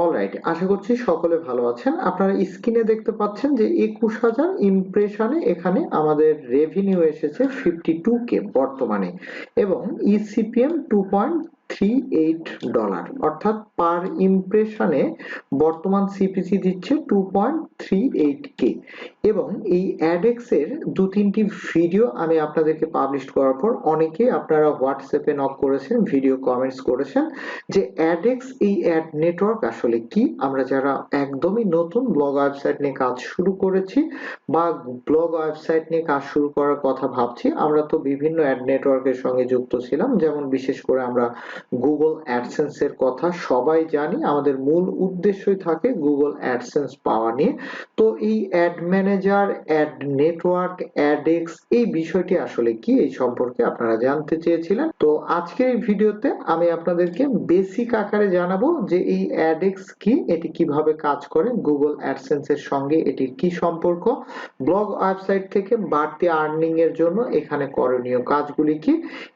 all alright আশা করছি সকলে ভালো আছেন। আপনারা স্ক্রিনে দেখতে পাচ্ছেন যে একুশ হাজার ইমপ্রেশনে এখানে আমাদের রেভিনিউ এসেছে ফিফটি টু কে বর্তমানে এবং eCPM two point three eight dollar অর্থাৎ পার ইমপ্রেশনে বর্তমান সিপিসি দিচ্ছে two point three eight K এবং এই অ্যাডেক্স এর দু তিনটি ভিডিও আমি আপনাদেরকে পাবলিশ করার পর অনেকে আপনারা হোয়াটসঅ্যাপে নক করেছেন ভিডিও কমেন্টস করেছেন যে অ্যাডেক্স এই অ্যাড নেটওয়ার্ক আসলে কি? আমরা যারা একদমই নতুন ব্লগ ওয়েবসাইট নিয়ে কাজ শুরু করেছি বা ব্লগ ওয়েবসাইট নিয়ে কাজ শুরু করার কথা ভাবছি, আমরা তো বিভিন্ন অ্যাড নেটওয়ার্কের সঙ্গে যুক্ত ছিলাম। যেমন বিশেষ করে আমরা গুগল অ্যাডসেন্স এর কথা সবাই জানি। আমাদের মূল উদ্দেশ্যই থাকে গুগল অ্যাডসেন্স পাওয়া নিয়ে। তো এই ad manager ad network Adex এই বিষয়টি আসলে কি এই সম্পর্কে আপনারা জানতে চেয়েছিলেন। তো আজকের এই ভিডিওতে আমি আপনাদেরকে বেসিক আকারে জানাব যে এই অ্যাডেক্স কি, এটি কীভাবে কাজ করে গুগল অ্যাডসেন্স এর সঙ্গে এটির কি সম্পর্ক ব্লগ ওয়েবসাইট থেকে বাড়তি আর্নিং এর জন্য এখানে করণীয় কাজগুলি কি,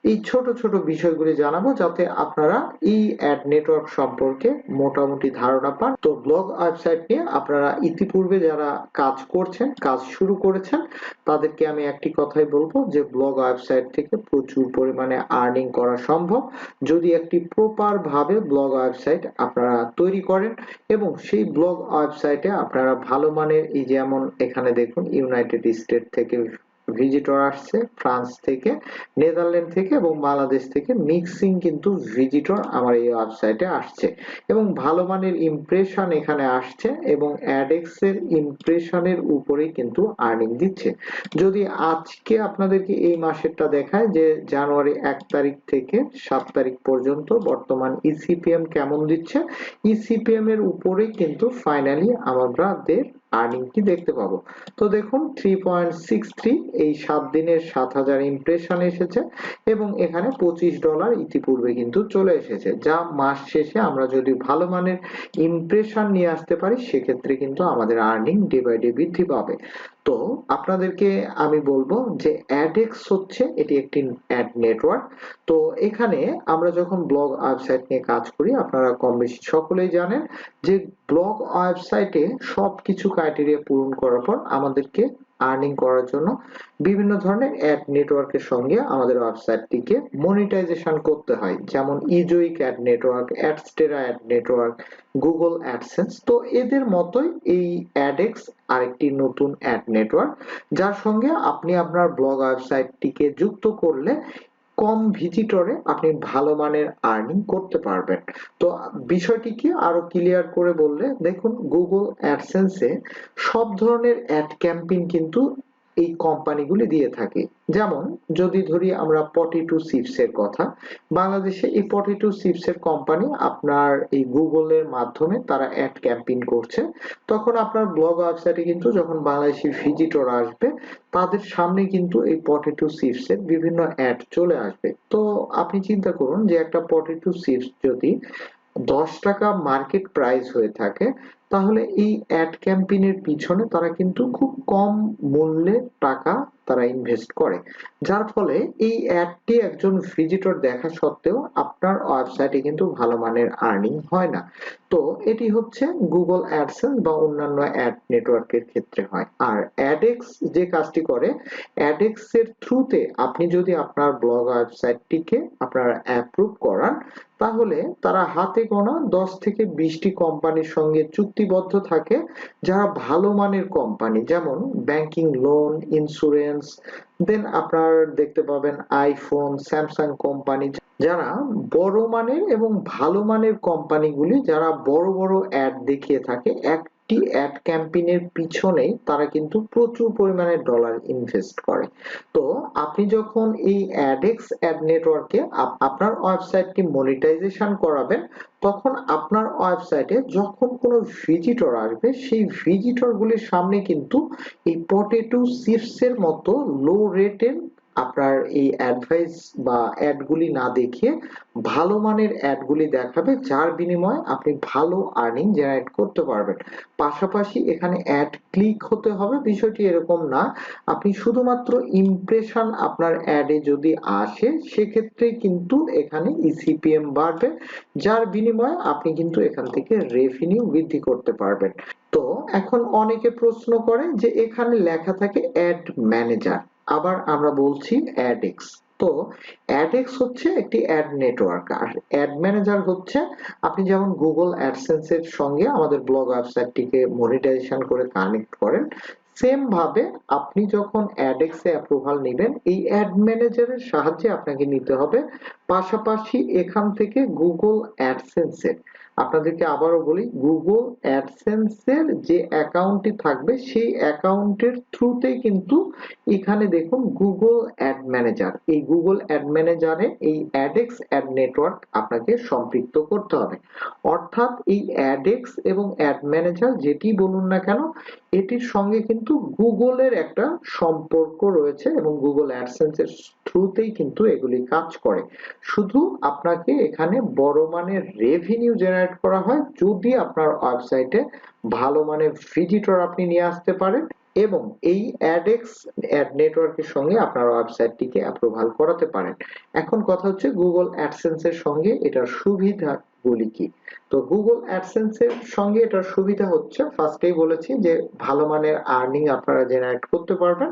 এই ছোট ছোট বিষয়গুলি জানাব যাতে আপনারা এই অ্যাড নেটওয়ার্ক সম্পর্কে মোটামুটি ধারণা পান। তো ব্লগ ওয়েবসাইট নিয়ে আপনারা ইতিপূর্বে যারা কাজ করছেন, কাজ শুরু করেছেন, তাদেরকে আমি একটি কথাই বলব যে ব্লগ ওয়েবসাইট থেকে প্রচুর পরিমাণে আর্নিং করা সম্ভব। যদি একটি প্রপার ভাবে ব্লগ ওয়েবসাইট আপনারা তৈরি করেন এবং সেই ব্লগ ওয়েবসাইটে আপনারা ভালো মানের এই যেমন এখানে দেখুন ইউনাইটেড স্টেট থেকে ভিজিটর আসছে ফ্রান্স থেকে নেদারল্যান্ড থেকে এবং বাংলাদেশ থেকে। মিক্সিং কিন্তু ভিজিটর আমার এই ওয়েবসাইটে আসছে। এবং ভালো মানের ইমপ্রেশন এখানে আসছে এবং অ্যাডেক্স এর ইমপ্রেশনের উপরেই কিন্তু আর্নিং দিচ্ছে। যদি আজকে আপনাদেরকে এই মাসেরটা দেখায় যে জানুয়ারি এক তারিখ থেকে সাত তারিখ পর্যন্ত বর্তমান ইসিপিএম কেমন দিচ্ছে ইসিপিএম এর উপরেই কিন্তু ফাইনালি আমাদের আর্নিং কি দেখতে পাবো? তো দেখুন থ্রি পয়েন্ট সিক্স থ্রি এই সাত দিনের সাত হাজার ইমপ্রেশন এসেছে এবং এখানে পঁচিশ ডলার ইতিপূর্বে কিন্তু চলে এসেছে। যা মাস শেষে আমরা যদি ভালো মানের ইমপ্রেশন নিয়ে আসতে পারি, সেক্ষেত্রে কিন্তু আমাদের আর্নিং ডে বাই ডে বৃদ্ধি পাবে। তো আপনাদেরকে আমি বলব যে অ্যাডেক্স হচ্ছে এটি একটি অ্যাড নেটওয়ার্ক তো এখানে আমরা যখন ব্লগ ওয়েবসাইট নিয়ে কাজ করি, আপনারা কম বেশি সকলেই জানেন যে ব্লগ ওয়েবসাইটে সব কিছু ক্রাইটেরিয়া পূরণ করার পর আমাদেরকে আর্নিং করার জন্য বিভিন্ন ধরনের অ্যাড নেটওয়ার্কের সঙ্গে আমাদের ওয়েবসাইটটিকে মনিটাইজেশন করতে হয়। যেমন Ezoic ad network Adsterra ad network Google AdSense তো এদের মতোই এই অ্যাডেক্স আরেকটি নতুন অ্যাড নেটওয়ার্ক যার সঙ্গে আপনি আপনার ব্লগ ওয়েবসাইটটিকে যুক্ত করলে কম ভিজিটরে আপনি ভালো মানের আর্নিং করতে পারবেন। তো বিষয়টিকে আরও ক্লিয়ার করে বললে? দেখুন গুগল অ্যাডসেন্সে সব ধরনের অ্যাড ক্যাম্পেইন কিন্তু এই কোম্পানিগুলি দিয়ে থাকে। যেমন, যদি ধরি আমরা পটি টু সিপস এর কথা, বাংলাদেশে এই পটি টু সিপস এর কোম্পানি আপনার এই গুগলের মাধ্যমে তারা অ্যাড ক্যাম্পেইন করছে। তখন আপনার ব্লগ ওয়েবসাইটে কিন্তু যখন বাংলাদেশি ভিজিটর আসবে, তাদের সামনে কিন্তু এই পটি টু সিপস এর বিভিন্ন অ্যাড চলে আসবে। তো আপনি চিন্তা করুন যে একটা পটি টু সিপস যদি দশ টাকা মার্কেট প্রাইস হয়ে থাকে তাহলে এই অ্যাড ক্যাম্পেইনের পিছনে তারা কিন্তু খুব কম মূল্যে টাকা তারা ইনভেস্ট করে। যার ফলে এই অ্যাডটি একজন ভিজিটর দেখা সত্ত্বেও আপনার ওয়েবসাইটে কিন্তু ভালো মানের আর্নিং হয় না। তো এটি হচ্ছে গুগল অ্যাডসেন্স বা অন্যান্য অ্যাড নেটওয়ার্কের ক্ষেত্রে হয়। আর অ্যাডেক্স যে কাজটি করে অ্যাডেক্স এর থ্রুতে আপনি যদি আপনার ব্লগ ওয়েবসাইটটিকে আপনারা অ্যাপ্রুভ করান, তাহলে তারা হাতে গোনা দশ থেকে বিশটি কোম্পানির সঙ্গে চুক্তিবদ্ধ থাকে যারা ভালো মানের কোম্পানি যেমন ব্যাংকিং লোন ইন্স্যুরেন্স দেন আপনার দেখতে পাবেন আইফোন স্যামসাং কোম্পানি যারা বড় মানের এবং ভালো মানের কোম্পানিগুলি যারা বড় বড় অ্যাড দেখিয়ে থাকে, এক একটি অ্যাড ক্যাম্পেইনের পিছনেই তারা কিন্তু প্রচুর পরিমাণে ডলার ইনভেস্ট করে। তো আপনি যখন এই অ্যাডেক্স অ্যাড নেটওয়ার্কে আপনার ওয়েবসাইটটি মনিটাইজেশন করাবেন, তখন আপনার ওয়েবসাইটে যখন কোনো ভিজিটর আসবে, সেই ভিজিটর গুলির সামনে কিন্তু এই পটেটো চিপস এর মতো লো রেটের আপনার এই অ্যাডভাইস বা অ্যাডগুলি না দেখিয়ে ভালো মানের অ্যাডগুলি দেখাবে, যার বিনিময়ে আপনি ভালো আর্নিং জেনারেট করতে পারবেন। পাশাপাশি এখানে অ্যাড ক্লিক হতে হবে, বিষয়টি এরকম না। আপনি শুধুমাত্র ইমপ্রেশন আপনার অ্যাডে যদি আসে, সেক্ষেত্রে কিন্তু এখানে ইসিপিএম বাড়বে, যার বিনিময়ে আপনি কিন্তু এখান থেকে রেভিনিউ বৃদ্ধি করতে পারবেন। তো এখন অনেকে প্রশ্ন করে যে এখানে লেখা থাকে অ্যাড ম্যানেজার আবার আমরা বলছি অ্যাডেক্স তো অ্যাডেক্স হচ্ছে একটি অ্যাড নেটওয়ার্ক আর অ্যাড ম্যানেজার হচ্ছে আপনি যেমন গুগল অ্যাডসেন্স এর সঙ্গে আমাদের ব্লগ ওয়েবসাইটটিকে মনিটাইজেশন করে কানেক্ট করেন সেম ভাবে আপনি যখন অ্যাডেক্স এ অ্যাপ্রুভাল নেবেন, এই অ্যাড ম্যানেজারের সাহায্যে আপনাকে নিতে হবে। পাশাপাশি এখান থেকে গুগল অ্যাডসেন্স এর আপনাদেরকে আবারও বলি গুগল অ্যাডসেন্স এর যে অ্যাকাউন্টটি থাকবে, সেই অ্যাকাউন্টের থ্রুতে কিন্তু এখানে দেখুন গুগল অ্যাড ম্যানেজার এই গুগল অ্যাড ম্যানেজারে এই অ্যাডেক্স অ্যাড নেটওয়ার্ক আপনাকে সম্পৃক্ত করতে হবে। অর্থাৎ এই অ্যাডেক্স এবং অ্যাড ম্যানেজার যেটি বলুন না কেন, এটির সঙ্গে কিন্তু গুগলের একটা সম্পর্ক রয়েছে এবং গুগল অ্যাডসেন্স এর থ্রুতেই কিন্তু এগুলি কাজ করে। শুধু আপনাকে এখানে বড় মানের রেভিনিউ জেনারেট করা হয় যদি আপনার ওয়েবসাইটে ভালো মানের ভিজিটর আপনি নিয়ে আসতে পারেন এবং এই অ্যাডেক্স অ্যাড নেটওয়ার্কের সঙ্গে আপনার ওয়েবসাইটটিকে অ্যাপ্রুভাল করাতে পারেন। এখন কথা হচ্ছে গুগল অ্যাডসেন্সের সঙ্গে এটার সুবিধা গুলি কি? তো গুগল অ্যাডসেন্স এর সঙ্গে এটার সুবিধা হচ্ছে ফার্স্টেই বলেছি যে ভালো মানের আর্নিং আপনারা জেনারেট করতে পারবেন।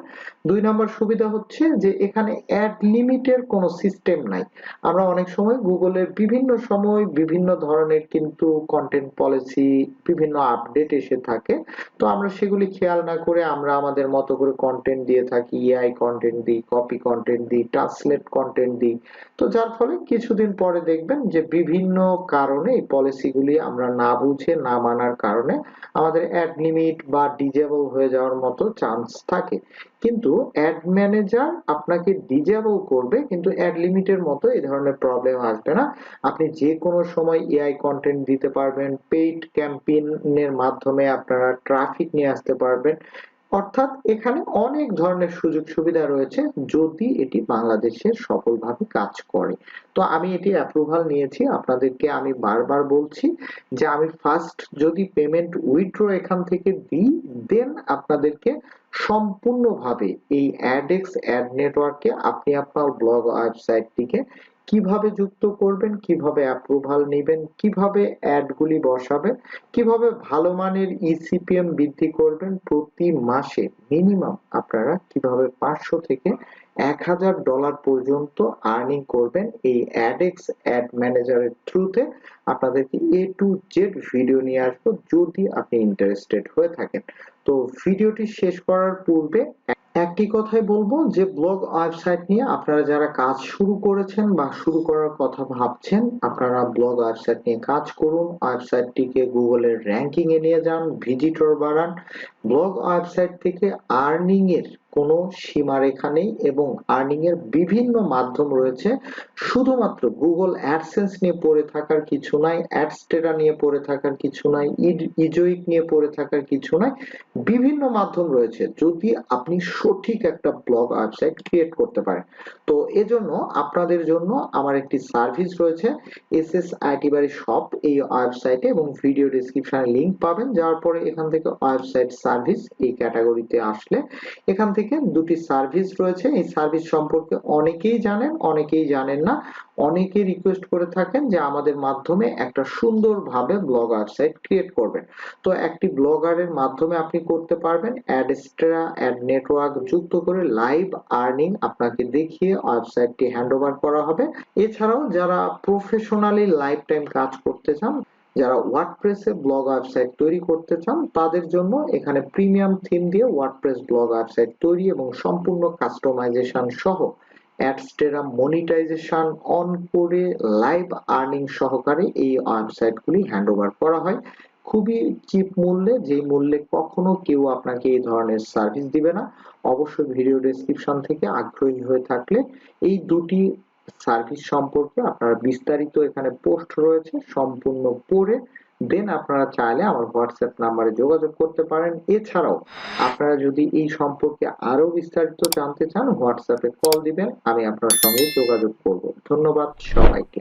দুই নম্বর সুবিধা হচ্ছে যে এখানে অ্যাড লিমিটের কোনো সিস্টেম নাই। আমরা অনেক সময় গুগলের বিভিন্ন সময় বিভিন্ন ধরনের কিন্তু কন্টেন্ট পলিসি বিভিন্ন আপডেট এসে থাকে। তো আমরা সেগুলি খেয়াল না করে আমরা আমাদের মতো করে কন্টেন্ট দিয়ে থাকি এআই কন্টেন্ট দিই কপি কন্টেন্ট দিই ট্রান্সলেট কন্টেন্ট দিই। তো যার ফলে কিছুদিন পরে দেখবেন যে বিভিন্ন কারণে এই পলিসিগুলি আমরা না বুঝে, না মানার কারণে আমাদের অ্যাড লিমিট বা ডিজেবল হয়ে যাওয়ার মতো চান্স থাকে। কিন্তু অ্যাড ম্যানেজার আপনাকে ডিজেবল করবে, কিন্তু অ্যাড লিমিটের মতো এই ধরনের প্রবলেম আসবে না। আপনি যে কোনো সময় এআই কন্টেন্ট দিতে পারবেন পেইড ক্যাম্পেইনের মাধ্যমে আপনারা ট্রাফিক নিয়ে আসতে পারবেন। অর্থাৎ এখানে অনেক ধরনের সুযোগ সুবিধা রয়েছে যদি এটি বাংলাদেশে সফলভাবে কাজ করে। তো আমি এটি অ্যাপ্রুভাল নিয়েছি, আপনাদেরকে আমি বারবার বলছি যে আমি ফার্স্ট যদি পেমেন্ট উইথড্র এখান থেকে দিই দেন আপনাদেরকে সম্পূর্ণভাবে এই অ্যাডেক্স অ্যাড নেটওয়ার্কে আপনি আপনার ব্লগ ওয়েবসাইটটিকে কীভাবে যুক্ত করবেন, কীভাবে অ্যাপ্রুভাল নেবেন, কীভাবে অ্যাডগুলি বসাবেন, কীভাবে ভালো মানের ইসিপিএম বৃদ্ধি করবেন প্রতি মাসে। মিনিমাম আপনারা কীভাবে পাঁচশো থেকে এক হাজার ডলার পর্যন্ত আর্নিং করবেন এই অ্যাডেক্স অ্যাড ম্যানেজারের থ্রুতে আপনাদেরকে এ টু জেড ভিডিও নিয়ে আসব যদি আপনি ইন্টারেস্টেড হয়ে থাকেন। তো ভিডিওটি শেষ করার পূর্বে একটি কথাই বলব যে ব্লগ ওয়েবসাইট নিয়ে আপনারা যারা কাজ শুরু করেছেন বা শুরু করার কথা ভাবছেন, আপনারা ব্লগ ওয়েবসাইট নিয়ে কাজ করুন। ওয়েবসাইটটিকে গুগলের র্যাঙ্কিং এ নিয়ে যান ভিজিটর বাড়ান ব্লগ ওয়েবসাইট থেকে আর্নিং এর কোনো সীমারেখা নেই এবং আর্নিং এর বিভিন্ন মাধ্যম রয়েছে। শুধুমাত্র গুগল অ্যাডসেন্স নিয়ে পড়ে থাকার কিছু নাই অ্যাডস্টেরা নিয়ে পড়ে থাকার কিছু নাই ইজোইক নিয়ে পড়ে থাকার কিছু নাই, বিভিন্ন মাধ্যম রয়েছে। যদি আপনি সঠিক একটা ব্লগ ওয়েবসাইট ক্রিয়েট করতে পারেন। তো এজন্য আপনাদের জন্য আমার একটি সার্ভিস রয়েছে S S IT Bari shop এই ওয়েবসাইটে এবং ভিডিও ডিসক্রিপশনে লিংক পাবেন। যাওয়ার পরে এখান থেকে ওয়েবসাইট সার্ভিস এই ক্যাটাগরিতে আসলে এখান থেকে দুটি সার্ভিস রয়েছে। এই সার্ভিস সম্পর্কে অনেকেই জানেন অনেকেই জানেন না। অনেকে রিকোয়েস্ট করে থাকেন যে আমাদের মাধ্যমে একটা সুন্দরভাবে ব্লগ ওয়েবসাইট ক্রিয়েট করবেন। তো একটি ব্লগারের মাধ্যমে আপনি করতে পারবেন। অ্যাডস্ট্রা অ্যাড নেটওয়ার্ক যুক্ত করে লাইভ আর্নিং আপনাকে দেখিয়ে ওয়েবসাইটটি হ্যান্ডওভার করা হবে। এছাড়াও যারা প্রফেশনালি লাইফ টাইম কাজ করতে চান যারা ওয়ার্ডপ্রেসে ব্লগ ওয়েবসাইট তৈরি করতে চান, তাদের জন্য এখানে প্রিমিয়াম থিম দিয়ে ওয়ার্ডপ্রেস ব্লগ ওয়েবসাইট তৈরি এবং সম্পূর্ণ কাস্টমাইজেশন সহ অ্যাডস্টেরা মনিটাইজেশন অন করে লাইভ আর্নিং সহকারে এই ওয়েবসাইটগুলি হ্যান্ডওভার করা হয়। খুবই চিপ মূল্যে যে মূল্যে কখনো কেউ আপনাকে এই ধরনের সার্ভিস দিবে না। অবশ্যই ভিডিও ডেসক্রিপশন থেকে আগ্রহী হয়ে থাকলে এই দুটি সার্ভিস সম্পর্কে আপনার বিস্তারিত এখানে পোস্ট রয়েছে, সম্পূর্ণ পড়ে। দেন আপনারা চাইলে আমার হোয়াটসঅ্যাপ নাম্বারে যোগাযোগ করতে পারেন। এছাড়াও আপনারা যদি এই সম্পর্কে আরও বিস্তারিত জানতে চান হোয়াটসঅ্যাপে কল দিবেন, আমি আপনার সঙ্গে যোগাযোগ করব। ধন্যবাদ সবাইকে।